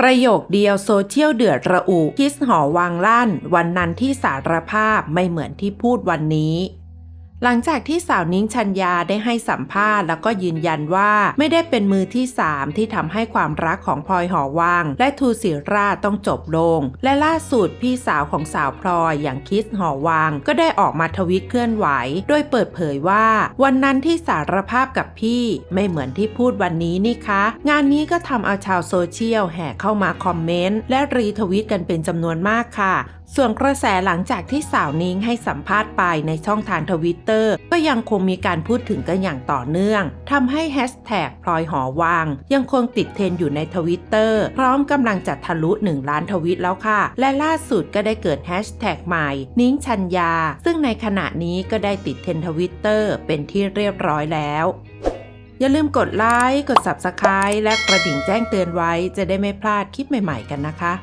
ประโยคเดียวโซเชียลเดือดระอุคิสหอวังลั่น วันนั้นที่สารภาพไม่เหมือนที่พูดวันนี้ หลังจากที่สาวนิ้งชัญญาได้ให้สัมภาษณ์แล้วก็ยืนยันว่าไม่ได้เป็นมือที่สามที่ทำให้ความรักของพลอยหอวัง และทูศิราต้องจบลง และล่าสุดพี่สาวของสาวพลอยอย่างคิสหอวัง ก็ได้ออกมาทวิตเคลื่อนไหว โดยเปิดเผยว่า วันนั้นที่สารภาพกับพี่ไม่เหมือนที่พูดวันนี้นี่คะ งานนี้ก็ทำเอาชาวโซเชียลแห่เข้ามาคอมเมนต์และรีทวิตกันเป็นจำนวนมากค่ะ ส่วนกระแสหลังจากที่สาวนิ้งให้สัมภาษณ์ไปในช่องทางทวิตเตอร์ก็ยังคงมีการพูดถึงกันอย่างต่อเนื่องทำให้แฮชแท็กพลอยหอวัง ยังคงติดเทรนอยู่ในทวิตเตอร์พร้อมกำลังจะทะลุ 1 ล้านทวิตแล้วค่ะ และล่าสุดก็ได้เกิดแฮชแท็กใหม่ นิ้งชัญญา ซึ่งในขณะนี้ก็ได้ติดเทรนทวิตเตอร์เป็นที่เรียบร้อยแล้วอย่าลืมกดไลค์ กด Subscribe และกระดิ่งแจ้งเตือนไว้จะได้ไม่พลาดคลิปใหม่ ๆ กันนะคะ